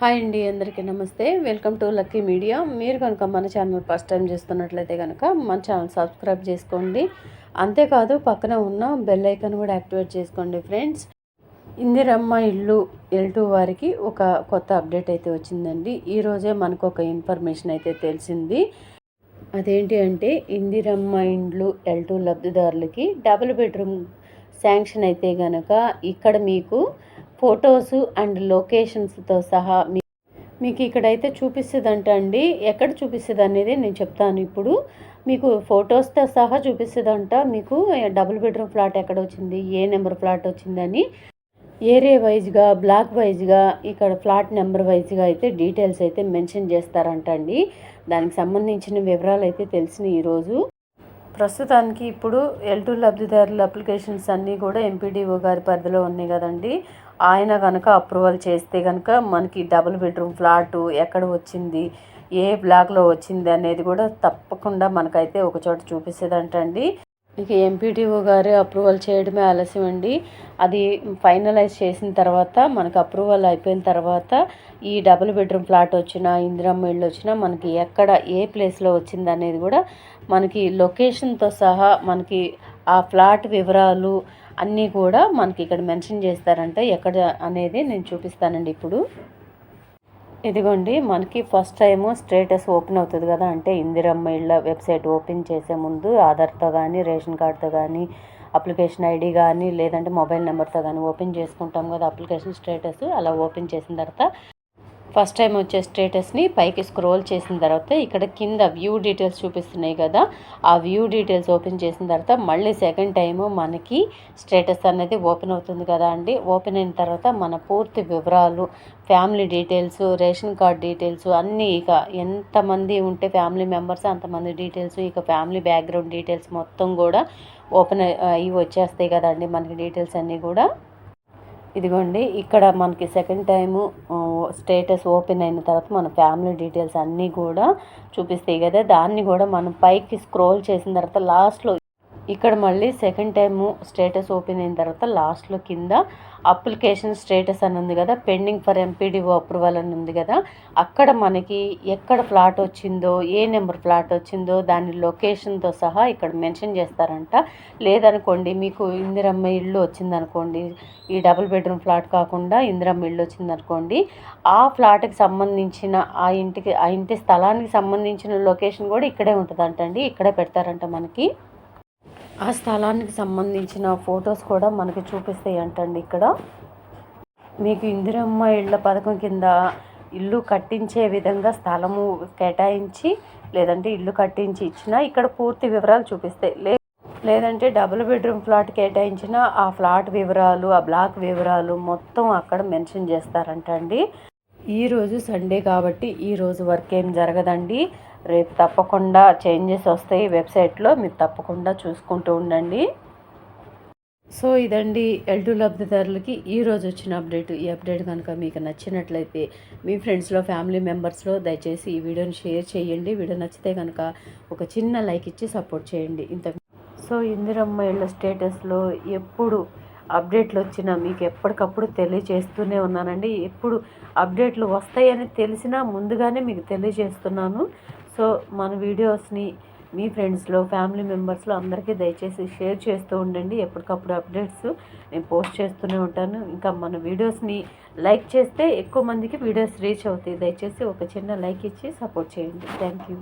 Hi అండి అందరికీ నమస్తే. Welcome to lucky media. మీరు కనుక మన ఛానల్ ఫస్ట్ టైం చూస్తున్నట్లయితే కనుక మన ఛానల్ సబ్స్క్రైబ్ చేసుకోండి. అంతేకాదు పక్కన ఉన్న బెల్ ఐకాన్ కూడా యాక్టివేట్ చేసుకోండి ఫ్రెండ్స్. ఇందిరమ్మ ఇల్లు ఎల్ టూ వారికి ఒక కొత్త అప్డేట్ అయితే వచ్చిందండి. ఈరోజే మనకు ఒక ఇన్ఫర్మేషన్ అయితే తెలిసింది. అదేంటి అంటే ఇందిరమ్మ ఇండ్లు ఎల్ టూ లబ్ధిదారులకి డబుల్ బెడ్రూమ్ శాంక్షన్ అయితే కనుక ఇక్కడ మీకు ఫొటోస్ అండ్ లొకేషన్స్తో సహా మీ మీకు ఇక్కడైతే చూపిస్తుందంట అండి. ఎక్కడ చూపిస్తుంది అనేది నేను చెప్తాను ఇప్పుడు. మీకు ఫొటోస్తో సహా చూపిస్తుందంట. మీకు డబుల్ బెడ్రూమ్ ఫ్లాట్ ఎక్కడ వచ్చింది ఏ నెంబర్ ఫ్లాట్ వచ్చిందని. ఏరియా వైజ్గా బ్లాక్ వైజ్గా ఇక్కడ ఫ్లాట్ నెంబర్ వైజ్గా అయితే డీటెయిల్స్ అయితే మెన్షన్ చేస్తారంట అండి. దానికి సంబంధించిన వివరాలు అయితే తెలిసిన ఈరోజు. ప్రస్తుతానికి ఇప్పుడు ఎల్ టూ లబ్ధిదారుల అప్లికేషన్స్ అన్నీ కూడా ఎంపీడీఓ గారి పరిధిలో ఉన్నాయి కదండి. ఆయన కనుక అప్రూవల్ చేస్తే కనుక మనకి డబుల్ బెడ్రూమ్ ఫ్లాటు ఎక్కడ వచ్చింది ఏ బ్లాక్లో వచ్చింది అనేది కూడా తప్పకుండా మనకైతే ఒక చోట చూపిస్తుందంటండి. ఇక ఎంపీటీఓ గారు అప్రూవల్ చేయడమే ఆలస్యం అండి. అది ఫైనలైజ్ చేసిన తర్వాత మనకు అప్రూవల్ అయిపోయిన తర్వాత ఈ డబుల్ బెడ్రూమ్ ఫ్లాట్ వచ్చినా ఇందిరమ్మ ఇళ్ళు వచ్చినా మనకి ఎక్కడ ఏ ప్లేస్లో వచ్చింది అనేది కూడా మనకి లొకేషన్తో సహా మనకి ఆ ఫ్లాట్ వివరాలు అన్నీ కూడా మనకి ఇక్కడ మెన్షన్ చేస్తారంటే. ఎక్కడ అనేది నేను చూపిస్తానండి ఇప్పుడు. ఇదిగోండి మనకి ఫస్ట్ టైము స్టేటస్ ఓపెన్ అవుతుంది కదా అంటే ఇందిరమ్మ ఇళ్ళ వెబ్సైట్ ఓపెన్ చేసే ముందు ఆధార్తో కానీ రేషన్ కార్డ్తో కానీ అప్లికేషన్ ఐడి కానీ లేదంటే మొబైల్ నెంబర్తో కానీ ఓపెన్ చేసుకుంటాం కదా అప్లికేషన్ స్టేటస్ అలా ఓపెన్ చేసిన తర్వాత ఫస్ట్ టైం వచ్చే స్టేటస్ని పైకి స్క్రోల్ చేసిన తర్వాత ఇక్కడ కింద వ్యూ డీటెయిల్స్ చూపిస్తున్నాయి కదా ఆ వ్యూ డీటెయిల్స్ ఓపెన్ చేసిన తర్వాత మళ్ళీ సెకండ్ టైము మనకి స్టేటస్ అనేది ఓపెన్ అవుతుంది కదా అండి. ఓపెన్ అయిన తర్వాత మన పూర్తి వివరాలు family details ration card details అన్నీ ఇక ఎంతమంది ఉంటే ఫ్యామిలీ మెంబర్స్ అంతమంది డీటెయిల్స్ ఇక ఫ్యామిలీ బ్యాక్గ్రౌండ్ డీటెయిల్స్ మొత్తం కూడా ఓపెన్ అయ్యి వచ్చేస్తాయి కదండి మనకి డీటెయిల్స్ అన్నీ కూడా. ఇదిగోండి ఇక్కడ మనకి సెకండ్ టైము స్టేటస్ ఓపెన్ అయిన తర్వాత మన ఫ్యామిలీ డీటెయిల్స్ అన్నీ కూడా చూపిస్తాయి కదా. దాన్ని కూడా మనం పైకి స్క్రోల్ చేసిన తర్వాత లాస్ట్లో ఇక్కడ మళ్ళీ సెకండ్ టైము స్టేటస్ ఓపెన్ అయిన తర్వాత లాస్ట్లో కింద అప్లికేషన్ స్టేటస్ అని ఉంది కదా పెండింగ్ ఫర్ ఎంపీడీఓ అప్రూవల్ అని ఉంది కదా అక్కడ మనకి ఎక్కడ ఫ్లాట్ వచ్చిందో ఏ నెంబర్ ఫ్లాట్ వచ్చిందో దాని లొకేషన్తో సహా ఇక్కడ మెన్షన్ చేస్తారంట. లేదనుకోండి మీకు ఇందిరమ్మ ఇల్లు వచ్చిందనుకోండి ఈ డబుల్ బెడ్రూమ్ ఫ్లాట్ కాకుండా ఇందిరమ్మ ఇల్లు వచ్చిందనుకోండి ఆ ఫ్లాట్కి సంబంధించిన ఆ ఇంటికి ఆ ఇంటి స్థలానికి సంబంధించిన లొకేషన్ కూడా ఇక్కడే ఉంటుందంటండి ఇక్కడే పెడతారంట మనకి. ఆ స్థలానికి సంబంధించిన ఫొటోస్ కూడా మనకి చూపిస్తాయి అంటండి ఇక్కడ. మీకు ఇందిరమ్మ ఇళ్ళ పథకం కింద ఇల్లు కట్టించే విధంగా స్థలము కేటాయించి లేదంటే ఇల్లు కట్టించి ఇచ్చిన ఇక్కడ పూర్తి వివరాలు చూపిస్తాయి. లే లేదంటే డబుల్ బెడ్రూమ్ ఫ్లాట్ కేటాయించిన ఆ ఫ్లాట్ వివరాలు ఆ బ్లాక్ వివరాలు మొత్తం అక్కడ మెన్షన్ చేస్తారంట అండి ఈరోజు సండే కాబట్టి ఈరోజు వర్క్ ఏం జరగదండి. రేపు తప్పకుండా చేంజెస్ వస్తాయి వెబ్సైట్లో మీరు తప్పకుండా చూసుకుంటూ ఉండండి. సో ఇదండి ఎల్టు లబ్ధిదారులకి ఈరోజు వచ్చిన అప్డేట్ ఈ అప్డేట్ కనుక మీకు నచ్చినట్లయితే మీ ఫ్రెండ్స్లో ఫ్యామిలీ మెంబర్స్లో దయచేసి ఈ వీడియోని షేర్ చేయండి. వీడియో నచ్చితే కనుక ఒక చిన్న లైక్ ఇచ్చి సపోర్ట్ చేయండి. ఇంత సో ఇందిరమ్మ ఇళ్ళ స్టేటస్లో ఎప్పుడు అప్డేట్లు వచ్చినా మీకు ఎప్పటికప్పుడు తెలియజేస్తూనే ఉన్నానండి. ఎప్పుడు అప్డేట్లు వస్తాయని తెలిసినా ముందుగానే మీకు తెలియజేస్తున్నాను. సో మన వీడియోస్ని మీ ఫ్రెండ్స్లో ఫ్యామిలీ మెంబర్స్లో అందరికీ దయచేసి షేర్ చేస్తూ ఉండండి. ఎప్పటికప్పుడు అప్డేట్స్ నేను పోస్ట్ చేస్తూనే ఉంటాను. ఇంకా మన వీడియోస్ని లైక్ చేస్తే ఎక్కువ మందికి వీడియోస్ రీచ్ అవుతాయి. దయచేసి ఒక చిన్న లైక్ ఇచ్చి సపోర్ట్ చేయండి. Thank you.